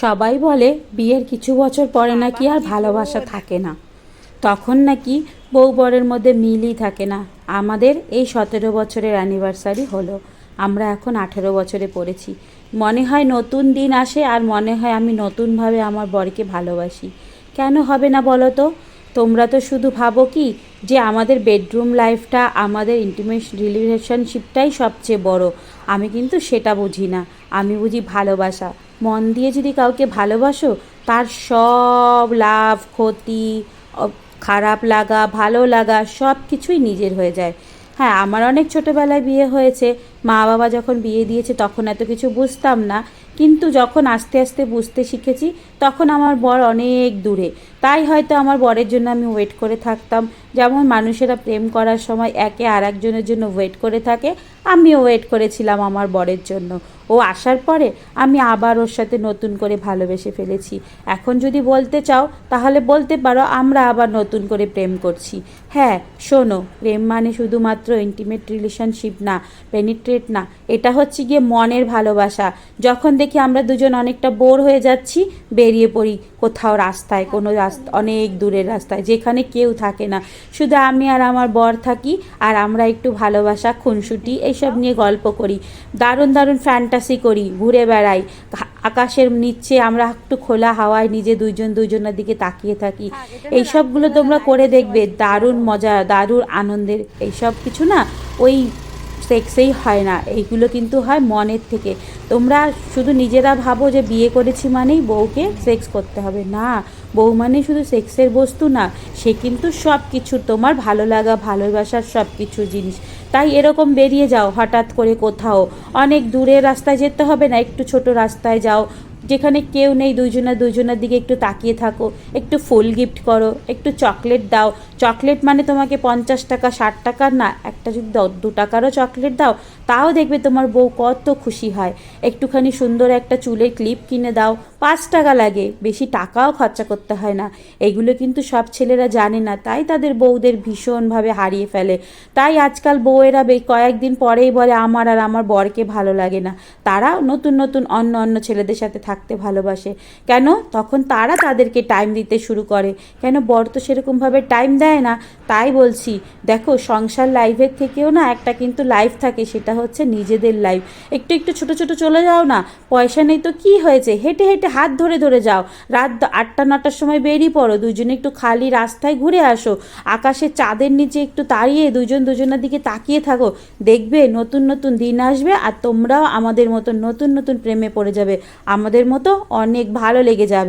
সবাই বলে, বিয়ের কিছু বছর পরে নাকি আর ভালোবাসা থাকে না। তখন নাকি বউ বরের মধ্যে মিলই থাকে না। আমাদের এই সতেরো বছরের অ্যানিভার্সারি হলো। আমরা এখন আঠেরো বছরে পড়েছি। মনে হয় নতুন দিন আসে আর মনে হয় আমি নতুনভাবে আমার বরকে ভালোবাসি। কেন হবে না বলো তো? তোমরা তো শুধু ভাবো কি যে আমাদের বেডরুম লাইফটা আমাদের ইন্টিমেট রিলেশনশিপটাই সবচেয়ে বড়। আমি কিন্তু সেটা বুঝি না। আমি বুঝি ভালোবাসা। মন দিয়ে যদি কাউকে ভালোবাসো, তার সব লাভ, ক্ষতি খারাপ লাগা, ভালো লাগা সব কিছুই নিজের হয়ে যায়। হ্যাঁ আমার অনেক ছোটোবেলায় বিয়ে হয়েছে। মা বাবা যখন বিয়ে দিয়েছে, তখন এত কিছু বুঝতাম না। কিন্তু যখন আস্তে আস্তে বুঝতে শিখেছি, তখন আমার বর অনেক দূরে। তাই হয়তো আমার বরের জন্য আমি ওয়েট করে থাকতাম। যেমন মানুষেরা প্রেম করার সময় একে আর একজনের জন্য ওয়েট করে থাকে। আমিও ওয়েট করেছিলাম আমার বরের জন্য। ও আসার পরে আমি আবার ওর সাথে নতুন করে ভালোবেসে ফেলেছি। এখন যদি বলতে চাও, তাহলে বলতে পারো আমরা আবার নতুন করে প্রেম করছি। হ্যাঁ শোনো, প্রেম মানে শুধুমাত্র ইন্টিমেট রিলেশনশিপ না পেনিট্রেট না। এটা হচ্ছে গিয়ে মনের ভালোবাসা। যখন দেখি আমরা দুজন অনেকটা বোর হয়ে যাচ্ছি, বেরিয়ে পড়ি কোথাও রাস্তায়, কোনো রাস্তা, অনেক দূরের রাস্তায়, যেখানে কেউ থাকে না। শুধু আমি আর আমার বর থাকি, আর আমরা একটু ভালোবাসা, খুনসুটি এইসব নিয়ে গল্প করি। দারুণ দারুণ ফ্যান্টাসি করি ঘুরে বেড়াই। আকাশের নিচে আমরা একটু খোলা হাওয়ায় নিজে দুইজন দুইজনের দিকে তাকিয়ে থাকি। এইসবগুলো তোমরা করে দেখবে। দারুণ মজা দারুণ আনন্দের। এইসব কিছু না ওই সেক্সেই হয় না, এইগুলো কিন্তু হয় মনের থেকে। তোমরা শুধু নিজেরা ভাবো যে বিয়ে করেছি মানেই বউকে সেক্স করতে হবে। না, বউ মানে শুধু সেক্সের বস্তু না, সে কিন্তু সব কিছু তোমার ভালো লাগা, ভালোবাসার সব কিছু জিনিস। তাই এরকম বেরিয়ে যাও, হঠাৎ করে কোথাও। অনেক দূরের রাস্তায় যেতে হবে না, একটু ছোট রাস্তায় যাও। যেখানে কেউ নেই, দুইজনা দুইজনের দিকে একটু তাকিয়ে থাকো, একটু ফুল গিফট করো, একটু চকলেট দাও। চকলেট মানে তোমাকে পঞ্চাশ টাকা, ষাট টাকার না, একটা যদি দ- দু টাকারও চকলেট দাও, তাও দেখবে তোমার বউ কত খুশি হয়। একটুখানি সুন্দর একটা চুলের ক্লিপ কিনে দাও, পাঁচ টাকা লাগে, বেশি টাকাও খরচা করতে হয় না। এগুলো কিন্তু সব ছেলেরা জানে না, তাই তাদের বউদের ভীষণভাবে হারিয়ে ফেলে। তাই আজকাল বউয়েরা কয়েকদিন পরেই বলে, আমার আর আমার বরকে ভালো লাগে না। তারা নতুন নতুন, অন্য অন্য ছেলেদের সাথে থাকতে ভালোবাসে। কেন? তখন তারা তাদেরকে টাইম দিতে শুরু করে। কেন? বর তো সেরকমভাবে টাইম দেয় না। তাই বলছি, দেখো, সংসার লাইফের থেকেও না একটা কিন্তু লাইফ থাকে, সেটা হচ্ছে নিজেদের লাইফ একটু একটু ছোট ছোট চলে যাও না। পয়সা নেই তো কি হয়েছে? হেঁটে হেঁটে হাত ধরে ধরে যাও। রাত আটটা, নটার সময় বেরিয়ে পড়ো। দুজনে একটু খালি রাস্তায় ঘুরে আসো। আকাশে চাঁদের নিচে একটু দাঁড়িয়ে দুজন দুজনের দিকে তাকিয়ে থাকো। দেখবে নতুন নতুন দিন আসবে আর তোমরাও আমাদের মতো নতুন নতুন প্রেমে পড়ে যাবে। আমাদের মতো অনেক ভালো লেগে যাবে।